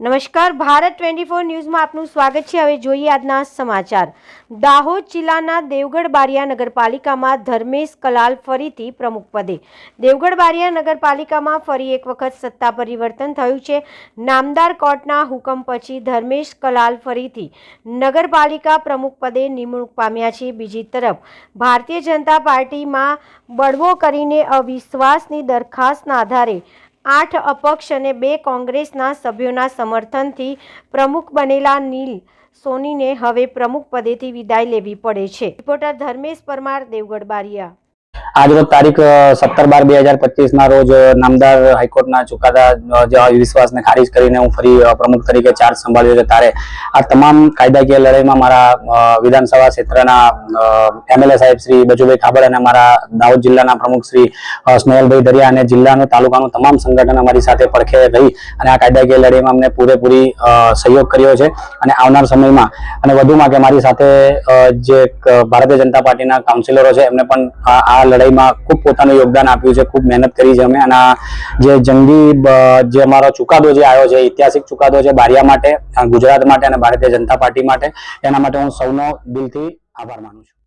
નમસ્કાર, Bharat twenty four ન્યૂઝમાં આપનું સ્વાગત છે. હવે જોઈએ આજના સમાચાર. દાહોદ જિલ્લાના દેવગઢ બારિયા નગરપાલિકામાં ધર્મેશ કલાલ ફરીથી પ્રમુખ પદે. દેવગઢ બારિયા નગરપાલિકામાં ફરી એક વખત સત્તા પરિવર્તન થયું છે. નામદાર કોર્ટના હુકમ પછી ધર્મેશ કલાલ ફરીથી નગરપાલિકા પ્રમુખ પદે નિમણૂક પામ્યા છે. બીજી તરફ, ભારતીય જનતા પાર્ટીમાં બળવો કરીને અવિશ્વાસની દરખાસ્તના આધારે આઠ અપક્ષ અને બે કોંગ્રેસના સભ્યોના સમર્થનથી પ્રમુખ બનેલા નીલ સોનીને હવે પ્રમુખ પદેથી વિદાય લેવી પડે છે. રિપોર્ટર ધર્મેશ પરમાર, દેવગઢ બારિયા. આજરોજ તારીખ સત્તર બાર બે હજાર પચીસ ના રોજ નામદાર હાઈકોર્ટના ચુકાદા જે અવિશ્વાસને ખારીજ કરીને હું ફરી પ્રમુખ તરીકે ચાર્જ સંભાળ્યો છે ત્યારે આ તમામ કાયદાકીય લડાઈમાં મારા વિધાનસભા ક્ષેત્રના એમએલએ સાહેબ શ્રી બચુભાઈ ખાબર અને મારા દાહોદ જિલ્લાના પ્રમુખ શ્રી સ્નેહલભાઈ દરિયા અને જિલ્લાનું, તાલુકાનું તમામ સંગઠન અમારી સાથે પડખે રહી અને આ કાયદાકીય લડાઈમાં અમને પૂરેપૂરી સહયોગ કર્યો છે અને આવનાર સમયમાં, અને વધુમાં કે મારી સાથે જે ભારતીય જનતા પાર્ટીના કાઉન્સિલરો છે એમને પણ આ લડાઈમાં ખૂબ પોતાનું યોગદાન આપ્યું છે, ખૂબ મહેનત કરી છે અમે. અને જે જંગી જે અમારો ચુકાદો જે આવ્યો છે, ઐતિહાસિક ચુકાદો છે બારિયા માટે, ગુજરાત માટે અને ભારતીય જનતા પાર્ટી માટે, એના માટે હું સૌનો દિલથી આભાર માનું છું.